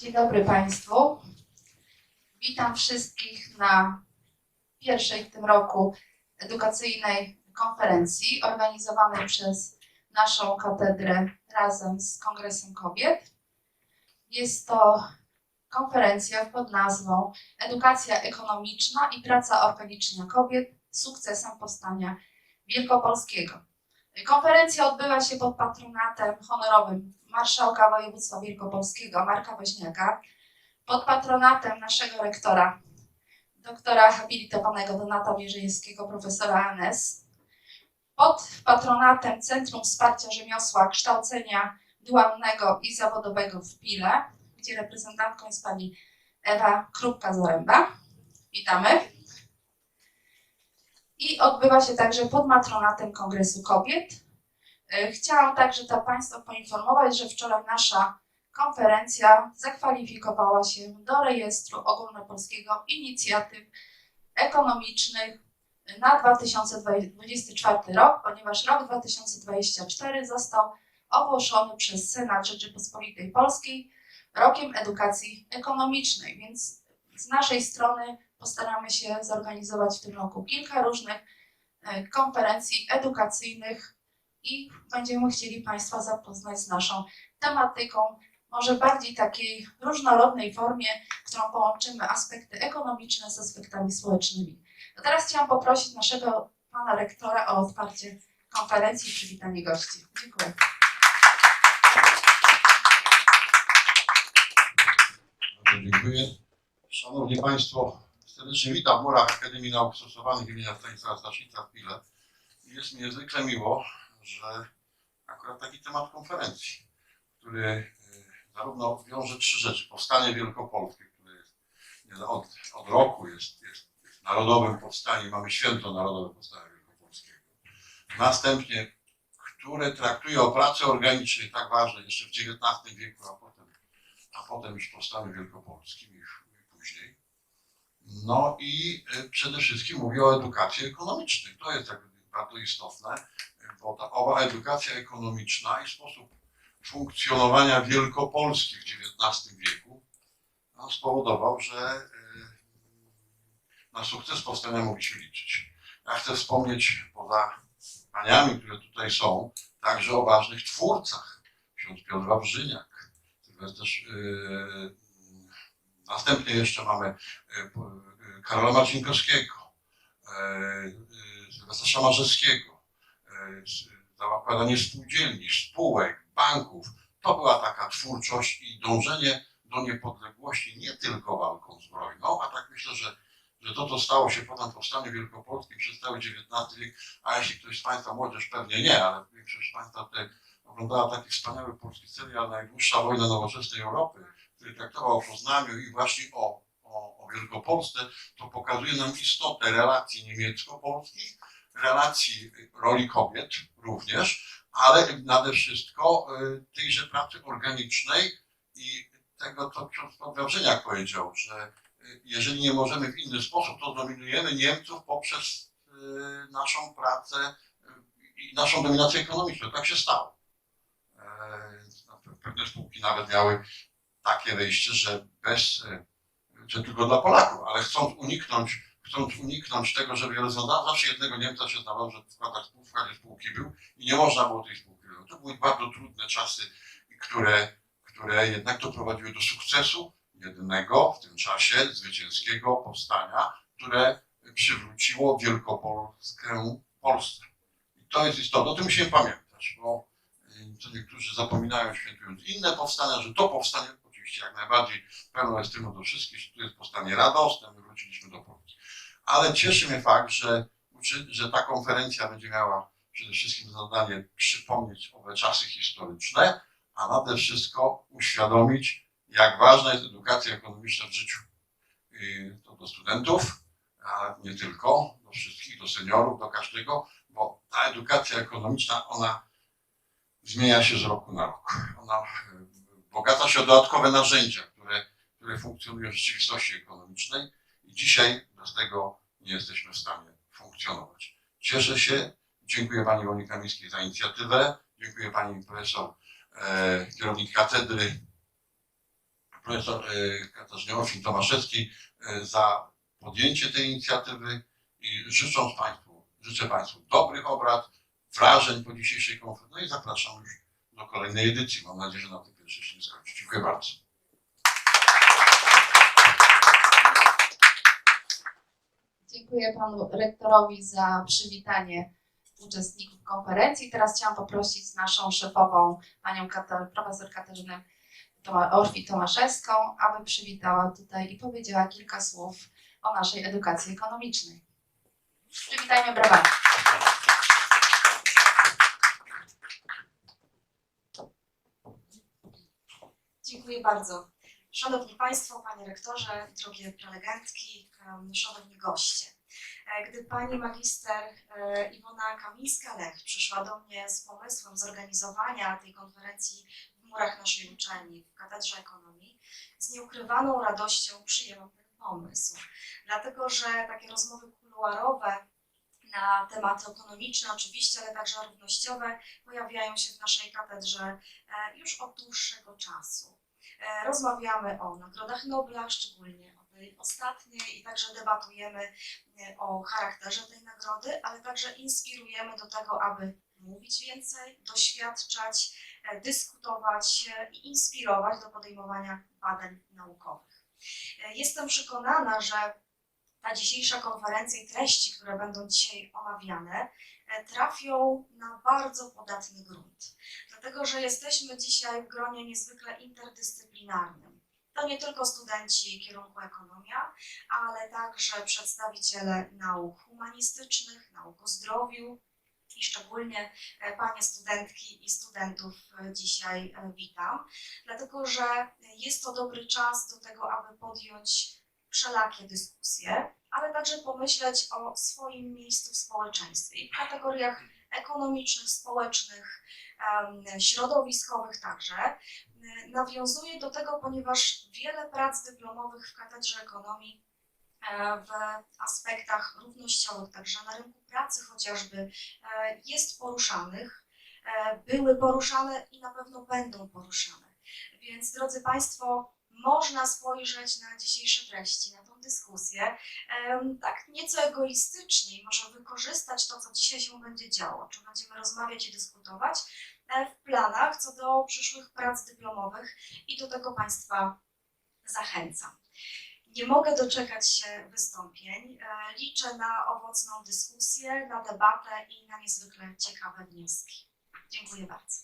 Dzień dobry Państwu. Witam wszystkich na pierwszej w tym roku edukacyjnej konferencji organizowanej przez naszą katedrę razem z Kongresem Kobiet. Jest to konferencja pod nazwą Edukacja ekonomiczna i praca organiczna kobiet sukcesem powstania wielkopolskiego. Konferencja odbywa się pod patronatem honorowym marszałka województwa wielkopolskiego Marka Woźniaka, pod patronatem naszego rektora, doktora habilitowanego Donata Mierzejewskiego, profesora ANS, pod patronatem Centrum Wsparcia Rzemiosła Kształcenia Dualnego i Zawodowego w Pile, gdzie reprezentantką jest pani Ewa Krupka-Zaręba. Witamy. I odbywa się także pod matronatem Kongresu Kobiet. E, Chciałam także to Państwa poinformować, że wczoraj nasza konferencja zakwalifikowała się do rejestru ogólnopolskiego inicjatyw ekonomicznych na 2024 rok, ponieważ rok 2024 został ogłoszony przez Senat Rzeczypospolitej Polskiej rokiem edukacji ekonomicznej, więc z naszej strony postaramy się zorganizować w tym roku kilka różnych e, konferencji edukacyjnych i będziemy chcieli Państwa zapoznać z naszą tematyką, może bardziej takiej różnorodnej formie, którą połączymy aspekty ekonomiczne z aspektami społecznymi. A teraz chciałam poprosić naszego pana rektora o otwarcie konferencji i przywitanie gości. Dziękuję. Dziękuję. Szanowni Państwo, serdecznie witam w murach Akademii Nauk Stosowanych imienia Stanisława Staszica w Pile. Jest mi niezwykle miło, że akurat taki temat konferencji, który y, zarówno wiąże trzy rzeczy. Powstanie Wielkopolskie, które jest nie, od, od roku jest, jest, jest narodowym powstaniem, mamy święto Narodowe Powstania Wielkopolskiego. Następnie, które traktuje o pracy organicznej, tak ważne jeszcze w XIX wieku, a potem a potem już powstaniu wielkopolskim i później. No i y, przede wszystkim mówię o edukacji ekonomicznej. To jest jakby bardzo istotne, bo ta owa edukacja ekonomiczna i sposób funkcjonowania Wielkopolski w XIX wieku no, spowodował, że y, na sukces powstania mogliśmy liczyć. Ja chcę wspomnieć poza paniami, które tutaj są, także o ważnych twórcach. Ksiądz Piotr Wawrzyniak, Sylwester, następnie jeszcze mamy po- yy, Karola Marcinkowskiego, Sylwestra Szamarzewskiego, yy, s- zakładanie spółdzielni, spółek, banków. To była taka twórczość i dążenie do niepodległości nie tylko walką zbrojną, a tak myślę, że, że to, co stało się potem w Powstaniu Wielkopolskim przez cały XIX wiek, a jeśli ktoś z Państwa, młodzież pewnie nie, ale większość z Państwa tutaj oglądała taki wspaniały polski serial Najdłuższa wojna nowoczesnej Europy, który traktował o Poznaniu i właśnie o, o, o Wielkopolsce, to pokazuje nam istotę relacji niemiecko-polskich, relacji roli kobiet również, ale nade wszystko y, tejże pracy organicznej i tego, co ksiądz Podwawrzyniak powiedział, że y, jeżeli nie możemy w inny sposób, to dominujemy Niemców poprzez y, naszą pracę i naszą dominację ekonomiczną. Tak się stało. E, no, pe- pewne spółki nawet miały takie wejście, że bez, e, że tylko dla Polaków, ale chcąc uniknąć, chcąc uniknąć tego, żeby rozwiązać, zawsze jednego Niemca się zdawało, że wkłada spół- wkładzie spółki był i nie można było tej spółki. To były bardzo trudne czasy, które, które jednak doprowadziły do sukcesu jednego w tym czasie zwycięskiego powstania, które przywróciło Wielkopolskę Polsce. I to jest istotne, o tym musimy pamiętać, bo y, co niektórzy zapominają, świętując inne powstania, że to powstanie, oczywiście jak najbardziej pełno jest tymu do wszystkich, tu jest powstanie radosne, my wróciliśmy do Polski. Ale cieszy mnie fakt, że, że ta konferencja będzie miała przede wszystkim zadanie przypomnieć owe czasy historyczne, a nade wszystko uświadomić, jak ważna jest edukacja ekonomiczna w życiu. Y, To do studentów, a nie tylko, do wszystkich, do seniorów, do każdego, bo ta edukacja ekonomiczna, ona zmienia się z roku na rok. Ona bogaca się o dodatkowe narzędzia, które, które funkcjonują w rzeczywistości ekonomicznej i dzisiaj bez tego nie jesteśmy w stanie funkcjonować. Cieszę się, dziękuję Pani Woli Kamińskiej za inicjatywę, dziękuję Pani Profesor, e, kierownik katedry profesor e, Katarzynie Orfin-Tomaszewskiej e, za podjęcie tej inicjatywy i życząc Państwu, życzę Państwu dobrych obrad, wrażeń po dzisiejszej konferencji. No i zapraszam już do kolejnej edycji. Mam nadzieję, że na tej się nie. Dziękuję bardzo. Dziękuję panu rektorowi za przywitanie uczestników konferencji. Teraz chciałam poprosić naszą szefową, panią Kata- profesor Katarzynę Toma- Orfi-Tomaszewską, aby przywitała tutaj i powiedziała kilka słów o naszej edukacji ekonomicznej. Przywitajmy brawami. Dziękuję bardzo. Szanowni Państwo, Panie Rektorze, drogie prelegentki, szanowni goście. E, Gdy Pani magister e, Iwona Kamińska-Lech przyszła do mnie z pomysłem zorganizowania tej konferencji w murach naszej uczelni w Katedrze Ekonomii, z nieukrywaną radością przyjęłam ten pomysł. Dlatego, że takie rozmowy kuluarowe na tematy ekonomiczne oczywiście, ale także równościowe pojawiają się w naszej katedrze e, już od dłuższego czasu. E, Rozmawiamy o nagrodach Nobla, szczególnie o tej ostatniej, i także debatujemy e, o charakterze tej nagrody, ale także inspirujemy do tego, aby mówić więcej, doświadczać, dyskutować i inspirować do podejmowania badań naukowych. Jestem przekonana, że ta dzisiejsza konferencja i treści, które będą dzisiaj omawiane, e, trafią na bardzo podatny grunt dlatego że jesteśmy dzisiaj w gronie niezwykle interdyscyplinarnym. To nie tylko studenci kierunku ekonomia, ale także przedstawiciele nauk humanistycznych, nauk o zdrowiu i szczególnie e, panie studentki i studentów e, dzisiaj witam, dlatego że jest to dobry czas do tego, aby podjąć wszelakie dyskusje, ale także pomyśleć o swoim miejscu w społeczeństwie i w kategoriach ekonomicznych, społecznych, środowiskowych także. Y, Nawiązuję do tego, ponieważ wiele prac dyplomowych w Katedrze Ekonomii e, w aspektach równościowych, także na rynku pracy chociażby, e, jest poruszanych, e, były poruszane i na pewno będą poruszane. Więc drodzy Państwo, można spojrzeć na dzisiejsze treści, na tą dyskusję, tak nieco egoistycznie i może wykorzystać to, co dzisiaj się będzie działo, czy będziemy rozmawiać i dyskutować, e, w planach co do przyszłych prac dyplomowych i do tego Państwa zachęcam. Nie mogę doczekać się wystąpień. E, Liczę na owocną dyskusję, na debatę i na niezwykle ciekawe wnioski. Dziękuję bardzo.